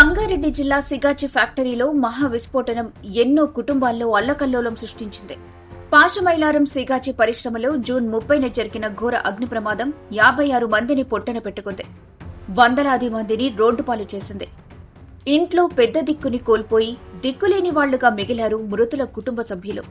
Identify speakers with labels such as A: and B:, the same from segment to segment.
A: సంగారెడ్డి జిల్లా సిగాచి ఫ్యాక్టరీలో మహా విస్ఫోటనం. ఎన్నో కుటుంబాల్లో అల్లకల్లోలం సృష్టించింది. పాశమైలారం సిగాచి పరిశ్రమలో జూన్ ముప్పైన జరిగిన ఘోర అగ్ని ప్రమాదం యాభై ఆరు మందిని పొట్టన పెట్టుకుంది. వందలాది మందిని రోడ్డుపాలు చేసింది. ఇంట్లో పెద్ద దిక్కుని కోల్పోయి దిక్కులేని వాళ్ళుగా మిగిలారు మృతుల కుటుంబ సభ్యులు.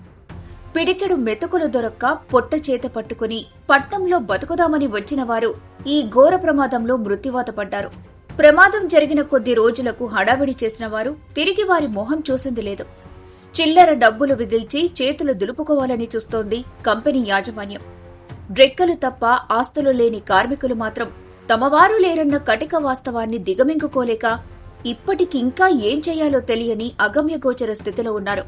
A: పిడికెడు మెతుకులు దొరక్క పొట్ట చేత పట్టుకుని పట్నంలో బతుకుదామని వచ్చిన వారు ఈ ఘోర ప్రమాదంలో మృత్యువాత పడ్డారు. ప్రమాదం జరిగిన కొద్ది రోజులకు హడావిడి చేసిన వారు తిరిగి వారి మొహం చూసింది లేదు. చిల్లర డబ్బులు విదిల్చి చేతులు దులుపుకోవాలని చూస్తోంది కంపెనీ యాజమాన్యం. రెక్కలు తప్ప ఆస్తులు లేని కార్మికులు మాత్రం తమవారు లేరన్న కటిక వాస్తవాన్ని దిగమింగుకోలేక ఇప్పటికింకా ఏం చేయాలో తెలియని అగమ్యగోచర స్థితిలో ఉన్నారు.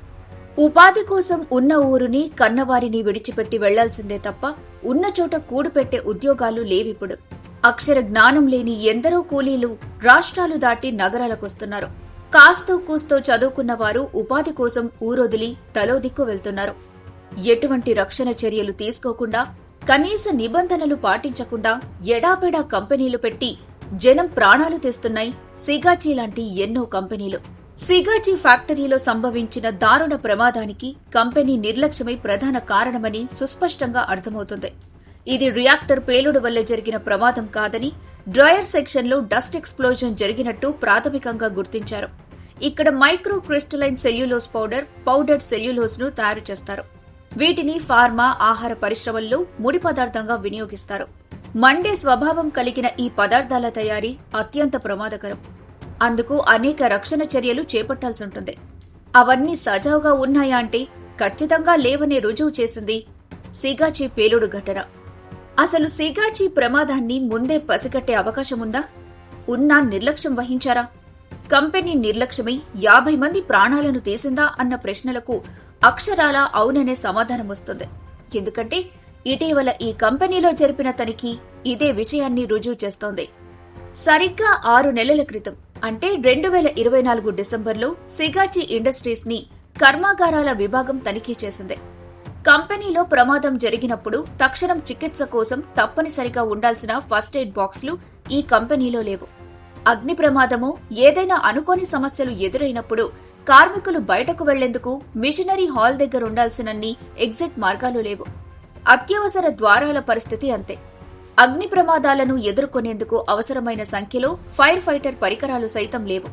A: ఉపాధి కోసం ఉన్న ఊరుని కన్నవారిని విడిచిపెట్టి వెళ్ళాల్సిందే తప్ప ఉన్న చోట కూడుపెట్టే ఉద్యోగాలు లేవిప్పుడు. అక్షర జ్ఞానం లేని ఎందరో కూలీలు రాష్ట్రాలు దాటి నగరాలకొస్తున్నారు. కాస్తో కూస్తో చదువుకున్న వారు ఉపాధి కోసం ఊరొదిలి తలో దిక్కు వెళ్తున్నారు. ఎటువంటి రక్షణ చర్యలు తీసుకోకుండా కనీస నిబంధనలు పాటించకుండా ఎడాపెడా కంపెనీలు పెట్టి జనం ప్రాణాలు తెస్తున్నాయి సిగాచి లాంటి ఎన్నో కంపెనీలు. సిగాచి ఫ్యాక్టరీలో సంభవించిన దారుణ ప్రమాదానికి కంపెనీ నిర్లక్ష్యమై ప్రధాన కారణమని సుస్పష్టంగా అర్థమవుతుంది. ఇది రియాక్టర్ పేలుడు వల్ల జరిగిన ప్రమాదం కాదని డ్రయర్ సెక్షన్లో డస్ట్ ఎక్స్ప్లోజన్ జరిగినట్టు ప్రాథమికంగా గుర్తించారు. ఇక్కడ micro crystalline cellulose powder powdered సెల్యులోజ్ను తయారు చేస్తారు. వీటిని ఫార్మా ఆహార పరిశ్రమల్లో ముడి పదార్థంగా వినియోగిస్తారు. మండే స్వభావం కలిగిన ఈ పదార్థాల తయారీ అత్యంత ప్రమాదకరం. అందుకు అనేక రక్షణ చర్యలు చేపట్టాల్సి ఉంటుంది. అవన్నీ సజావుగా ఉన్నాయా అంటే ఖచ్చితంగా లేవని రుజువు చేసింది సిగాచి పేలుడు ఘటన. అసలు సిగాచి ప్రమాదాన్ని ముందే పసిగట్టే అవకాశముందా? ఉన్నా నిర్లక్ష్యం వహించారా? కంపెనీ నిర్లక్ష్యమై యాభై మంది ప్రాణాలను తీసిందా అన్న ప్రశ్నలకు అక్షరాల అవుననే సమాధానం వస్తుంది ఎందుకంటే ఇటీవల ఈ కంపెనీలో జరిపిన తనిఖీ ఇదే విషయాన్ని రుజువు చేస్తోంది. సరిగ్గా ఆరు నెలల క్రితం అంటే రెండు వేల ఇరవై నాలుగు డిసెంబర్లో సిగాచి ఇండస్ట్రీస్ని కర్మాగారాల విభాగం తనిఖీ చేసింది. కంపెనీలో ప్రమాదం జరిగినప్పుడు తక్షణం చికిత్స కోసం తప్పనిసరిగా ఉండాల్సిన ఫస్ట్ ఎయిడ్ బాక్స్లు ఈ కంపెనీలో లేవు. అగ్ని ప్రమాదము ఏదైనా అనుకోని సమస్యలు ఎదురైనప్పుడు కార్మికులు బయటకు వెళ్ళేందుకు మిషనరీ హాల్ దగ్గర ఉండాల్సినన్ని ఎగ్జిట్ మార్గాలు లేవు. అత్యవసర ద్వారాల పరిస్థితి అంతే. అగ్ని ప్రమాదాలను ఎదుర్కొనేందుకు అవసరమైన సంఖ్యలో ఫైర్ ఫైటర్ పరికరాలు సైతం లేవు.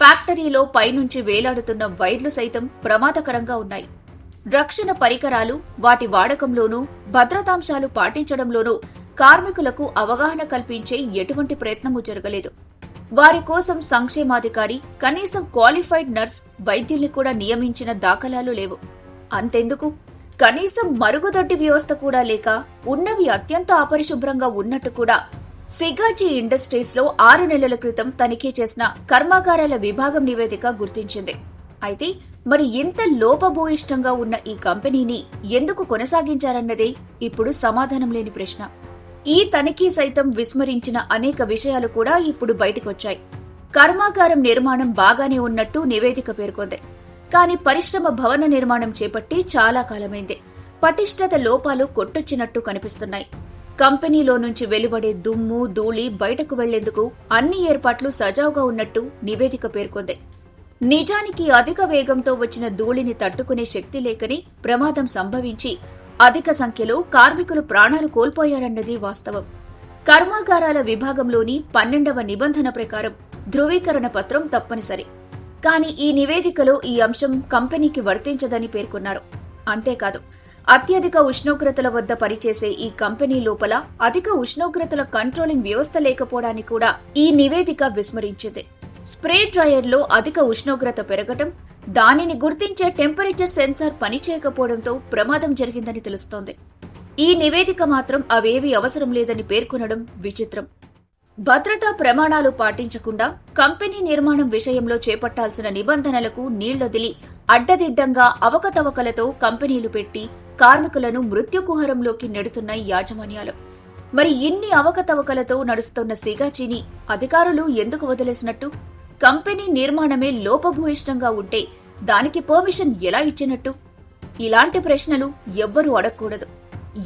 A: ఫ్యాక్టరీలో పైనుంచి వేలాడుతున్న వైర్లు సైతం ప్రమాదకరంగా ఉన్నాయి. రక్షణ పరికరాలు వాటి వాడకంలోనూ భద్రతాంశాలు పాటించడంలోనూ కార్మికులకు అవగాహన కల్పించే ఎటువంటి ప్రయత్నమూ జరగలేదు. వారి కోసం సంక్షేమాధికారి కనీసం క్వాలిఫైడ్ నర్స్ వైద్యుల్ని కూడా నియమించిన దాఖలాలు లేవు. అంతెందుకు? కనీసం మరుగుదొడ్డి వ్యవస్థ కూడా లేక ఉన్నవి అత్యంత అపరిశుభ్రంగా ఉన్నట్టు కూడా సిగాచి ఇండస్ట్రీస్లో ఆరు నెలల క్రితం తనిఖీ చేసిన కర్మాగారాల విభాగం నివేదిక గుర్తించింది. అయితే మరి ఇంత లోపభూయిష్టంగా ఉన్న ఈ కంపెనీని ఎందుకు కొనసాగించారన్నదే ఇప్పుడు సమాధానం లేని ప్రశ్న. ఈ తనిఖీ సైతం విస్మరించిన అనేక విషయాలు కూడా ఇప్పుడు బయటకొచ్చాయి. కర్మాగారం నిర్మాణం బాగానే ఉన్నట్టు నివేదిక పేర్కొంది. కానీ పరిశ్రమ భవన నిర్మాణం చేపట్టి చాలా కాలమైంది. పటిష్టత లోపాలు కొట్టొచ్చినట్టు కనిపిస్తున్నాయి. కంపెనీలో నుంచి వెలువడే దుమ్ము ధూళి బయటకు వెళ్ళేందుకు అన్ని ఏర్పాట్లు సజావుగా ఉన్నట్టు నివేదిక పేర్కొంది. నిజానికి అధిక వేగంతో వచ్చిన ధూళిని తట్టుకునే శక్తి లేకని ప్రమాదం సంభవించి అధిక సంఖ్యలో కార్మికులు ప్రాణాలు కోల్పోయారన్నది వాస్తవం. కర్మాగారాల విభాగంలోని పన్నెండవ నిబంధన ప్రకారం ధృవీకరణ పత్రం తప్పనిసరి. కానీ ఈ నివేదికలో ఈ అంశం కంపెనీకి వర్తించదని పేర్కొన్నారు. అంతేకాదు అత్యధిక ఉష్ణోగ్రతల వద్ద పనిచేసే ఈ కంపెనీ లోపల అధిక ఉష్ణోగ్రతల కంట్రోలింగ్ వ్యవస్థ లేకపోవడాన్ని కూడా ఈ నివేదిక విస్మరించింది. స్ప్రే డ్రయర్లో అధిక ఉష్ణోగ్రత పెరగటం దానిని గుర్తించే టెంపరేచర్ సెన్సార్ పనిచేయకపోవడంతో ప్రమాదం జరిగిందని తెలుస్తోంది. ఈ నివేదిక మాత్రం అవేవీ అవసరం లేదని పేర్కొనడం విచిత్రం. భద్రతా ప్రమాణాలు పాటించకుండా కంపెనీ నిర్మాణం విషయంలో చేపట్టాల్సిన నిబంధనలకు నీళ్ళొదిలి అడ్డదిడ్డంగా అవకతవకలతో కంపెనీలు పెట్టి కార్మికులను మృత్యుకుహరంలోకి నెడుతున్నాయి యాజమాన్యాలు. మరి ఇన్ని అవకతవకలతో నడుస్తున్న సిగాచిని అధికారులు ఎందుకు వదిలేసినట్టు? కంపెనీ నిర్మాణమే లోపభూయిష్టంగా ఉంటే దానికి పర్మిషన్ ఎలా ఇచ్చినట్టు? ఇలాంటి ప్రశ్నలు ఎవ్వరూ అడగకూడదు.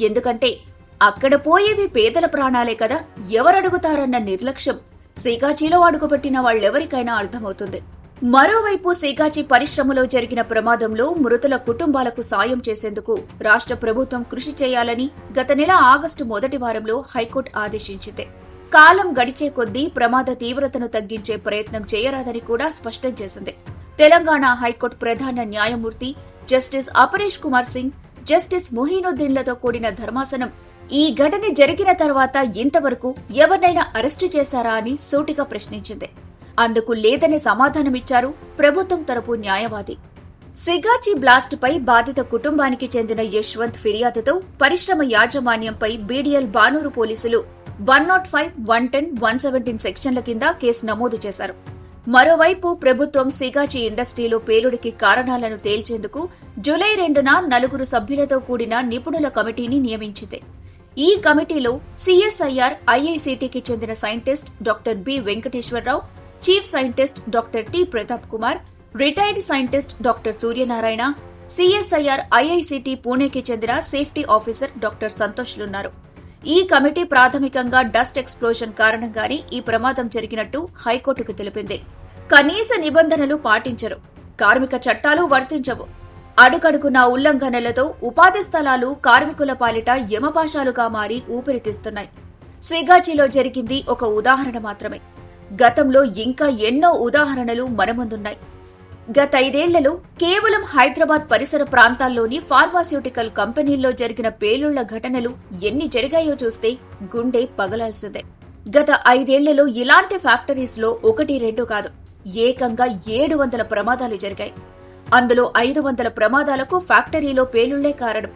A: ఎందుకంటే అక్కడ పోయేవి పేదల ప్రాణాలే కదా ఎవరడుగుతారన్న నిర్లక్ష్యం సిగాచిలో అడుగుపెట్టిన వాళ్ళెవరికైనా అర్థమవుతుంది. మరోవైపు సిగాచి పరిశ్రమలో జరిగిన ప్రమాదంలో మృతుల కుటుంబాలకు సాయం చేసేందుకు రాష్ట్ర ప్రభుత్వం కృషి చేయాలని గత నెల ఆగస్టు మొదటి వారంలో హైకోర్టు ఆదేశించింది. కాలం గడిచే కొద్దీ ప్రమాద తీవ్రతను తగ్గించే ప్రయత్నం చేయరాదని కూడా స్పష్టం చేసింది. తెలంగాణ హైకోర్టు ప్రధాన న్యాయమూర్తి జస్టిస్ అపరేష్ కుమార్ సింగ్ జస్టిస్ మొహీనుద్దీన్లతో కూడిన ధర్మాసనం ఈ ఘటన జరిగిన తర్వాత ఇంతవరకు ఎవరినైనా అరెస్టు చేశారా అని సూటిగా ప్రశ్నించింది. అందుకు లేదని సమాధానమిచ్చారు ప్రభుత్వం తరపు న్యాయవాది. సిగాచి బ్లాస్ట్పై బాధిత కుటుంబానికి చెందిన యశ్వంత్ ఫిర్యాదుతో పరిశ్రమ యాజమాన్యంపై బీడీఎల్ బానూరు పోలీసులు one not five one ten one seventeen సెక్షన్ల కింద కేసు నమోదు చేశారు. మరోవైపు ప్రభుత్వం సిగాచి ఇండస్ట్రీలో పేలుడికి కారణాలను తేల్చేందుకు జూలై రెండున నలుగురు సభ్యులతో కూడిన నిపుణుల కమిటీని నియమించింది. ఈ కమిటీలో సిఎస్ఐఆర్ ఐఐసిటికి చెందిన scientist doctor B Venkateswararao chief scientist doctor T Pratap Kumar retired scientist doctor Suryanarayana CSIR IICT పూణేకి చెందిన సేఫ్టీ ఆఫీసర్ డాక్టర్ సంతోష్లున్నారు. ఈ కమిటీ ప్రాథమికంగా డస్ట్ ఎక్స్ప్లోజన్ కారణంగానే ఈ ప్రమాదం జరిగినట్టు హైకోర్టుకు తెలిపింది. కనీస నిబంధనలు పాటించరు. కార్మిక చట్టాలు వర్తించవు. అడుగడుగున ఉల్లంఘనలతో ఉపాధి స్థలాలు కార్మికుల పాలిట యమపాశాలుగా మారి ఊపిరితీస్తున్నాయి సిగాచిలో జరిగింది ఒక ఉదాహరణ మాత్రమే. గతంలో ఇంకా ఎన్నో ఉదాహరణలు మన ముందున్నాయి. గత ఐదేళ్ళలో కేవలం హైదరాబాద్ పరిసర ప్రాంతాల్లోని ఫార్మాస్యూటికల్ కంపెనీల్లో జరిగిన పేలుళ్ళ ఘటనలు ఎన్ని జరిగాయో చూస్తే గుండె పగలాల్సిందే. గత ఐదేళ్ళలో ఇలాంటి ఫ్యాక్టరీస్లో ఒకటి రెండు కాదు ఏకంగా ఏడు వందల ప్రమాదాలు జరిగాయి. అందులో ఐదు వందల ప్రమాదాలకు ఫ్యాక్టరీలో పేలుళ్ళే కారణం.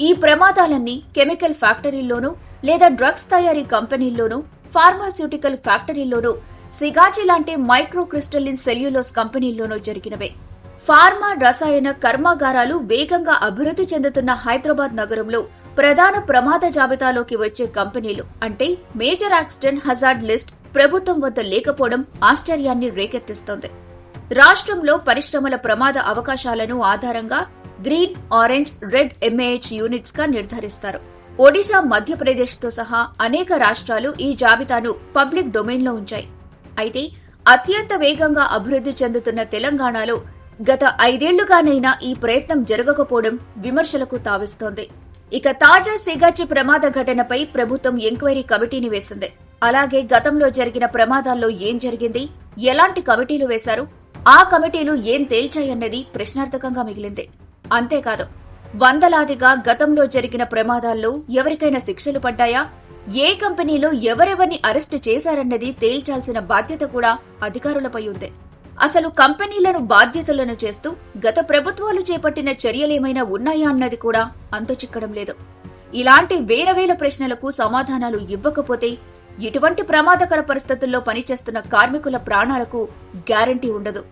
A: ఈ ప్రమాదాలన్నీ కెమికల్ ఫ్యాక్టరీల్లోనూ లేదా డ్రగ్స్ తయారీ కంపెనీల్లోనూ ఫార్మాస్యూటికల్ ఫ్యాక్టరీల్లోనూ సిగాచి లాంటి మైక్రో క్రిస్టలిన్ సెల్యులోస్ కంపెనీల్లోనూ జరిగినవే. ఫార్మా రసాయన కర్మాగారాలు వేగంగా అభివృద్ధి చెందుతున్న హైదరాబాద్ నగరంలో ప్రధాన ప్రమాద జాబితాలోకి వచ్చే కంపెనీలు అంటే మేజర్ యాక్సిడెంట్ హజార్డ్ లిస్ట్ ప్రభుత్వం వద్ద లేకపోవడం ఆశ్చర్యాన్ని రేకెత్తిస్తోంది. రాష్ట్రంలో పరిశ్రమల ప్రమాద అవకాశాలను ఆధారంగా గ్రీన్ ఆరెంజ్ రెడ్ ఎంఏహెచ్ యూనిట్స్గా నిర్ధారిస్తారు. ఒడిశా మధ్యప్రదేశ్తో సహా అనేక రాష్ట్రాలు ఈ జాబితాను పబ్లిక్ డొమైన్లో ఉంచాయి. అయితే అత్యంత వేగంగా అభివృద్ధి చెందుతున్న తెలంగాణలో గత ఐదేళ్ళుగానైనా ఈ ప్రయత్నం జరగకపోవడం విమర్శలకు తావిస్తోంది. ఇక తాజా సిగాచి ప్రమాద ఘటనపై ప్రభుత్వం ఎంక్వైరీ కమిటీని వేసింది. అలాగే గతంలో జరిగిన ప్రమాదాల్లో ఏం జరిగింది ఎలాంటి కమిటీలు వేశారు ఆ కమిటీలు ఏం తేల్చాయన్నది ప్రశ్నార్థకంగా మిగిలింది. అంతేకాదు వందలాదిగా గతంలో జరిగిన ప్రమాదాల్లో ఎవరికైనా శిక్షలు పడ్డాయా ఏ కంపెనీలో ఎవరెవరిని అరెస్టు చేశారన్నది తేల్చాల్సిన బాధ్యత కూడా అధికారులపై ఉంది. అసలు కంపెనీలను బాధ్యతలను చేస్తూ గత ప్రభుత్వాలు చేపట్టిన చర్యలేమైనా ఉన్నాయా అన్నది కూడా అంతుచిక్కడం లేదు. ఇలాంటి వేరవేల ప్రశ్నలకు సమాధానాలు ఇవ్వకపోతే ఇటువంటి ప్రమాదకర పరిస్థితుల్లో పనిచేస్తున్న కార్మికుల ప్రాణాలకు గ్యారంటీ ఉండదు.